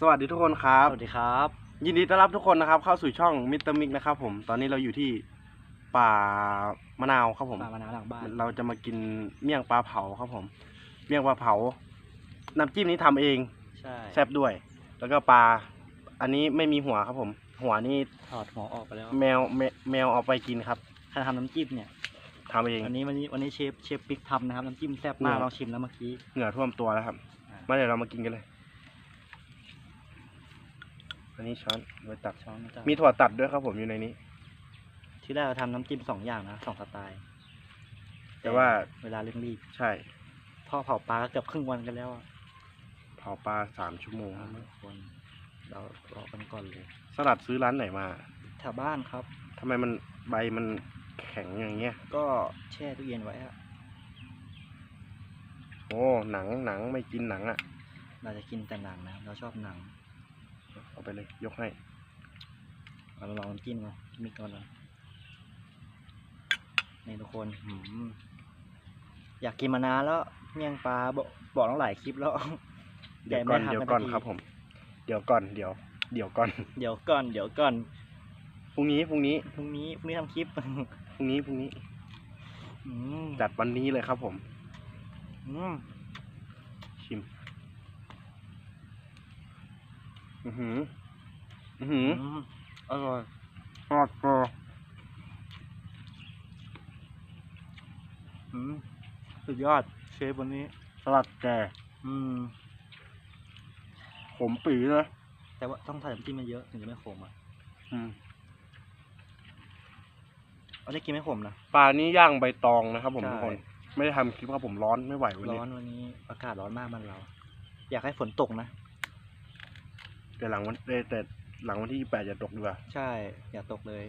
สวัสดีทุกคนครับ สวัสดีครับ ยินดีต้อนรับทุกคนนะครับ เข้าสู่ช่องมิสเตอร์มิกนะครับผมตอนนี้เราอยู่ที่ป่ามะนาวครับผมปลามะนาวหลังบ้าน เราจะมากินเมี่ยงปลาเผาครับผม เมี่ยงปลาเผา น้ำจิ้มนี้ทำเอง ใช่แซ่บด้วย แล้วก็ปลา อันนี้ไม่มีหัวครับผม หัวนี่ถอดหัวออกไปแล้วแมวแมแมวเอาไปกินครับใครทำน้ำจิ้มเนี่ยทำเอง วันนี้วันนี้วันนี้เชฟเชฟปิ๊กทำนะครับน้ำจิ้มแซ่บมากเนี่ยลองชิมแล้วเมื่อกี้ เหงื่อท่วมตัวแล้วครับอะมาเดี๋ยวเรามากินกันเลย อันนี้ช้อนไว้ตัก ช้อนจ้ะมีถั่วตัดด้วยครับผมอยู่ในนี้ ที่แรกเราทำน้ำจิ้มสองอย่างนะสองสไตล์แต่ว่า เวลาเร่งรีบใช่ทอดเผาปลาก็เกือบครึ่งวันกันแล้วอะเผาปลาสามชั่วโมงทุกคนเรารอกันก่อนเลยสลัดซื้อร้านไหนมาแถวบ้านครับ ทำไมมันใบมันแข็งอย่างเงี้ย ก็แช่ตู้เย็นไว้อะโอ้หนังหนังไม่กินหนังอะ เราจะกินแต่หนังนะเราชอบหนังเอา ไปเลย ยกให้เรามาลองน้ำจิ้มก่อนมิกก่อนเลยนี่ทุกคนหืมอยากกินมานานแล้วเมี่ยงปลาบอกบอกต้องหลายคลิปแล้วเดี๋ยวก่อนแต่ไม่ทำเดี๋ยวก่อนสักทีครับ ผม เดี๋ยวก่อนเดี๋ยว เดี๋ยวก่อน เดี๋ยวก่อนเดี๋ยวก่อนพรุ่งนี้พรุ่งนี้พรุ่งนี้พรุ่งนี้ทำคลิปพรุ่งนี้พรุ่งนี้อืมจัดวันนี้เลยครับผมอืมชิม อือหือ อือหืออืมอร่อยทอดโปรอืมสุดยอดเชฟวันนี้สลัดแก่อืม ขมปีเลยแต่ว่าต้องใส่น้ำจิ้มมันเยอะถึงจะไม่ขมอะอืมอันนี้กินไม่ขมนะ ปลานี้ย่างใบตองนะครับ ผมใช่ ทุกคน ไม่ได้ทำคลิปครับผมร้อนไม่ไหววันร้นี้อนวันนี้อากาศร้อนมากบ้านเรา อยากให้ฝนตกนะ แต่หลังวันแต่แต่ หลังวันที่แปดจะตกดีกว่า ใช่ อย่าตกเลย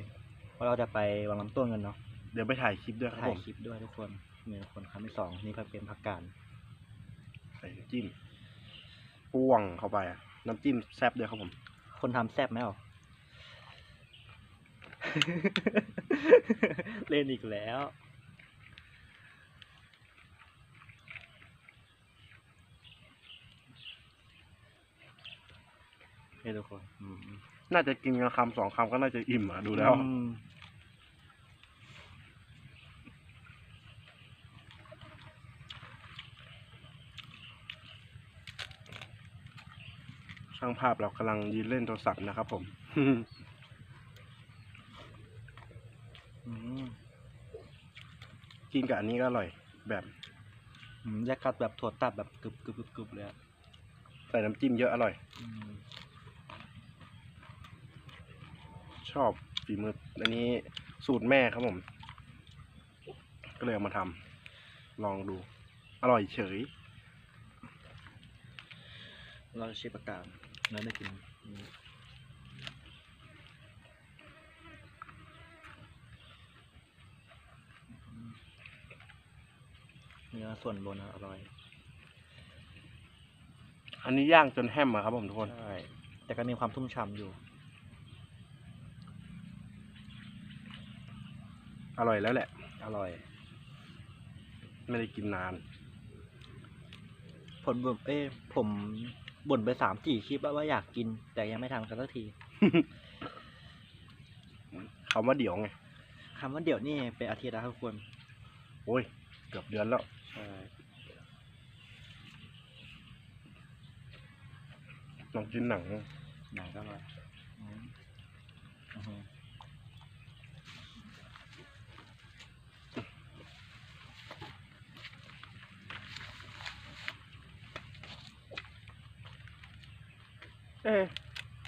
เพราะเราจะไปวางลำต้นกันเนาะ เดี๋ยวไปถ่ายคลิปด้วยครับถ่าผยมคลิปด้วยทุกคนมีคนคำที่สองนี่ก็เป็นผักกาดใส่น้ำจิ้มป้วงเข้าไปอะน้ำจิ้มแซ่บด้วยครับผม คนทำแซ่บไหมอะ เล่นอีกแล้ว เฮ้ยทุกคนอืมน่าจะกินกันคำสองคำก็น่าจะอิ่มอะดูแล้ว อืมช่างภาพเรากำลังยืนเล่นโทรศัพท์นะครับผม อืมกินกับอันนี้ก็อร่อย แบบอืมแยกกัดแบบถั่วตัดแบบกรึบกรึบกรึบกรึบเลยอะใส่น้ำจิ้มเยอะอร่อย อืม ชอบฝีมืออันนี้สูตรแม่ครับผม ก็เลยเอามาทำลองดู อร่อยเฉย เราจะชิมประกาศเราได้กินอืมเนื้อส่วนบนอะอร่อย อันนี้ย่างจนแห้มอะครับผมทุกคน ใช่ แต่ก็มีความทุ่มฉ่ำอยู่ อร่อยแล้วแหละ อร่อย ไม่ได้กินนาน ผลบ่นเอ้ยผมบ่นไปสามสี่คลิปแล้วว่าอยากกิน แต่ยังไม่ทำกันสักที คำว่าเดี๋ยวไงคำว่าเดี๋ยวนี่เป็นอาทิตย์แล้วครับทุกคนโอ้ย เกือบเดือนแล้ว ใช่ลองกินหนัง หนังก็อร่อยอืมอื้อหือ เอ๊ะ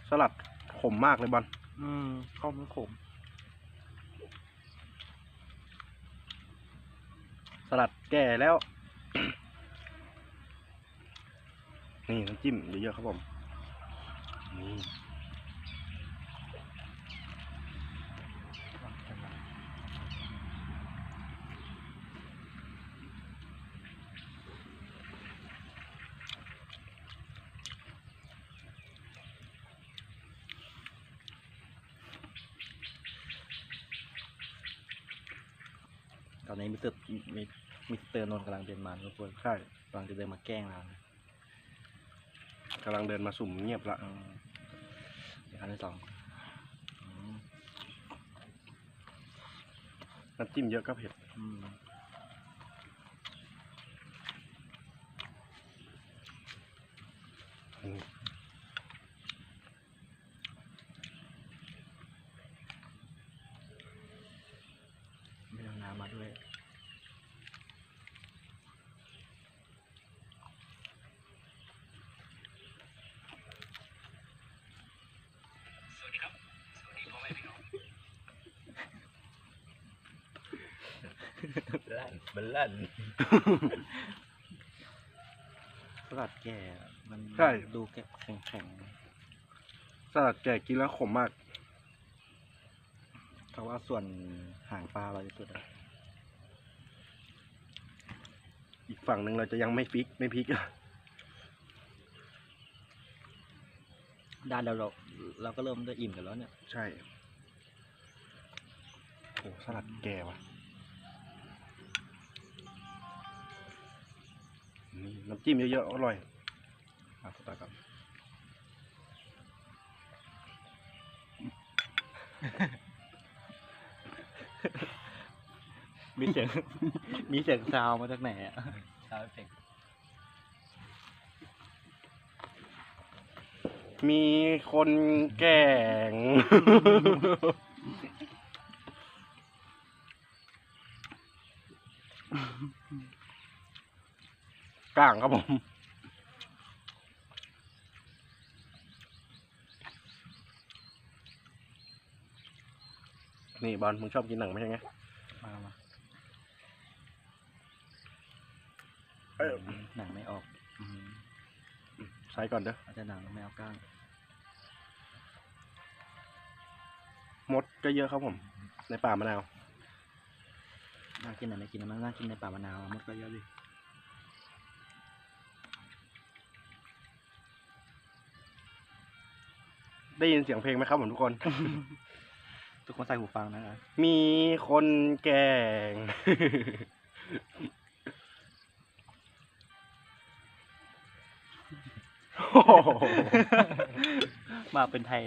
สลัดขมมากเลยบอลอืมข้าวมันขม สลัดแก่แล้ว นี่น้ำจิ้มเยอะๆครับผมนี่ ตอ นนี้มิสเตอร์มิมิสเตอร์นนท์กำลังเดินมาทุกคนใช่กำลังจะเดินมาแกล้งเรากำลังเดินมาสุ่มเงียบละอืมเดี๋ยวครั้งที่สองอืมน้ำจิ้มเยอะก็เผ็ด อืมไม่ต้องน้ำมาด้วย ลั่นมันลั่นสลัดแก่มันใช่ ดูแข็งแข็งสลัดแก่กินแล้วขมมากๆเขาว่าส่วนหางปลาเราจะสุดอะอีกฝั่งหนึ่งเราจะยังไม่พลิกไม่พลิกด้านเราเราเราก็เริ่มได้อิ่มกันแล้วเนี่ย ใช่โอ้สลัดแก่ว่ะ นี่น้ำจิ้มเยอะๆอร่อยอะสตาร์ทก่อนมีเสียง มีเสียงซาวมาจากไหนอะชาวเฟกมีคนแก่ง กลางครับผม นี่บอลมึงชอบกินหนังไม่ใช่ไงมามาเอ้ยหนังไม่ออกอืมใช้ก่อนเด้ออาจจะหนังไม่เอาก้างมดก็เยอะครับผม ในป่ามะนาวน่ากินไหนไม่กินนะมันน่ากินในป่ามะนาวมดก็เยอะดิ ได้ยินเสียงเพลงไหมครับผมทุกคน ทุกคนใส่หูฟังนะครับมีคนแก่งโอ้โหมาเป็นไทย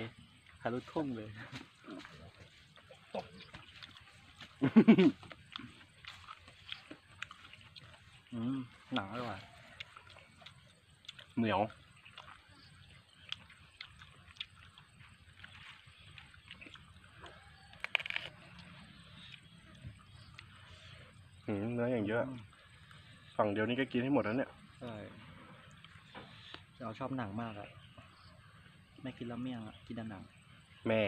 คารุทุ่งเลย อืมหนังอร่อย เหนียว หืม เนื้ออย่างเยอะ ฝั่งเดียวนี้ก็กินให้หมดแล้วเนี่ย ใช่เราชอบหนังมากอะไม่กินแล้วเมี่ยงอะกินแต่หนัง แม่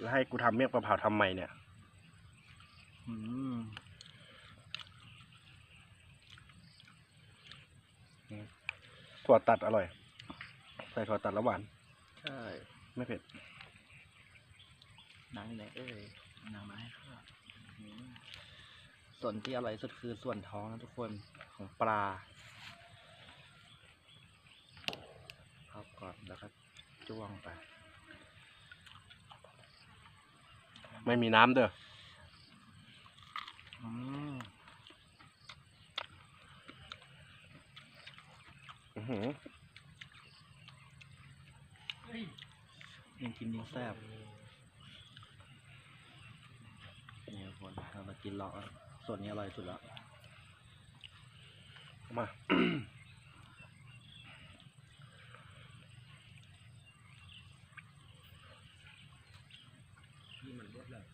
แล้วให้กูทำเมี่ยงปลาเผาทำไมเนี่ย อืมถั่วตัดอร่อย ใส่ถั่วตัดแล้วหวาน ใช่ ไม่เผ็ด หนังไหนเอ้ยหนังมาให้ข้าอืม ส่วนที่อร่อยที่สุดคือส่วนท้องนะทุกคนของปลาพับก่อนแล้วก็จ้วงไป ไม่มีน้ำเด้ออืมอื้อหือยิ่งกินยิ่งแซ่บนี่ทุกคนเรามากินเลาะอะ ส่วนนี้อร่อยสุดแล้ว มา นี่มันรวดเลย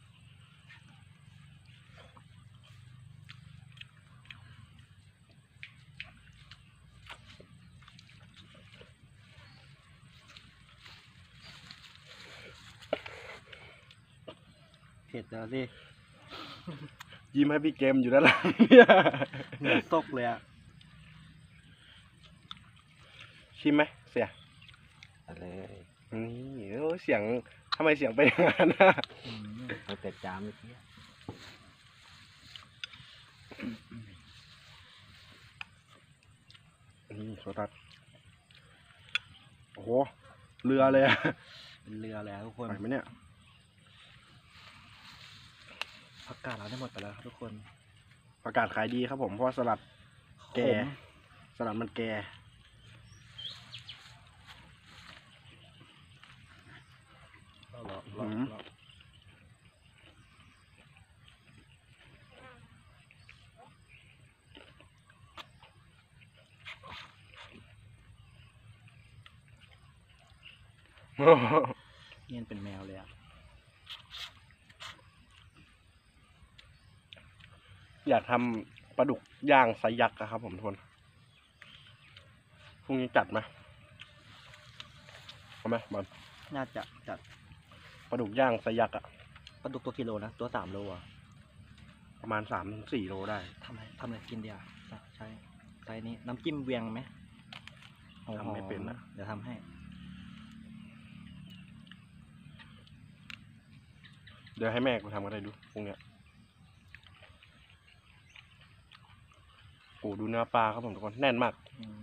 เผ็ดแล้วสิ ยิ้มให้พี่เกมอยู่ด้านหลังเนี่ยเหนือซกเลยอะชิมไหมเสียอะไรนี่โอ้เสียงทำไมเสียงเป็นอย่างนั้นนะอืมตั้งแต่จามเมื่อกี้นี่โซตัสโอ้โหเรือเลยอะเป็นเรือแล้วทุกคนไหวไหมเนี่ย ประกาดเราได้หมดไปแล้วครับทุกคนประกาศขายดีครับผมเพราะสลัดแก่สลัดมันแก่เอาเนียเป็นแมวเลยอะ อยากทำปลาดุกย่างไซยักษ์อะครับ ผมทุกคนพรุ่งนี้จัดไหมเอาไหมบอลน่าจะจัดปลาดุกย่างไซยักษ์อะปลาดุกตัวกิโลนะตัวสามโลอะประมาณสามถึงสี่โลได้ทำอะไรทำอะไรกินดีอะใช้ใช้นี้น้ำจิ้มเวียงไหมทำไม่เป็นอะเดี๋ยวทำให้ เดี๋ยวให้แม่กูทำก็ได้ดูพรุ่งเนี้ โอ้ดูเนื้อปลาครับผมทุกคนแน่นมากม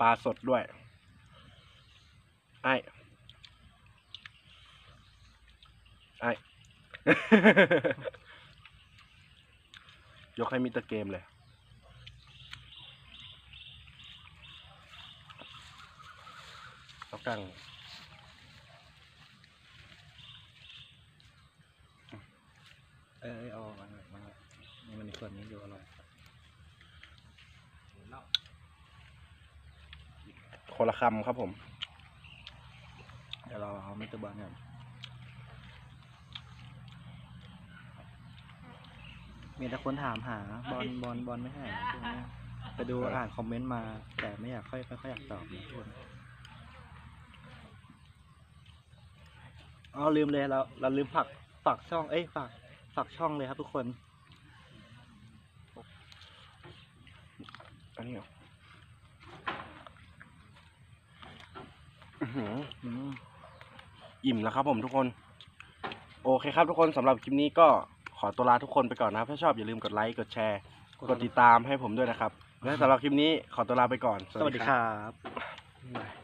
ปลาสดด้วย ไอ้ไอ้ยกให้มิเตอร์เกมเลย เอากังเออเอออามา ส่วนนี้อยู่อร่อยคนละคำครับผม เดี๋ยวเราเอามิสเตอร์บอลก่อนมีแต่คนถามหาบอลบอลบอลไม่ใช่เหรอช่วงเนี้ยไปดูเอออ่อ่านคอมเมนต์มา แต่ไม่อยากค่อยค่อยค่อยอยากตอบนะทุกคนอ๋อลืมเลยเราเราลืมฝากฝากช่องเอ้ยฝากฝากช่องเลยครับทุกคนันนี้เหรออิ่มแล้วครับผมทุกคน โอเคครับทุกคนสำหรับคลิปนี้ก็ขอตัวลาทุกคนไปก่อนนะครับ ถ้าชอบอย่าลืมกดไลค์ กดแชร์ กดติดตามให้ผมด้วยนะครับ และสำหรับคลิปนี้ขอตัวลาไปก่อน สวัสดีครับบ๊ายบ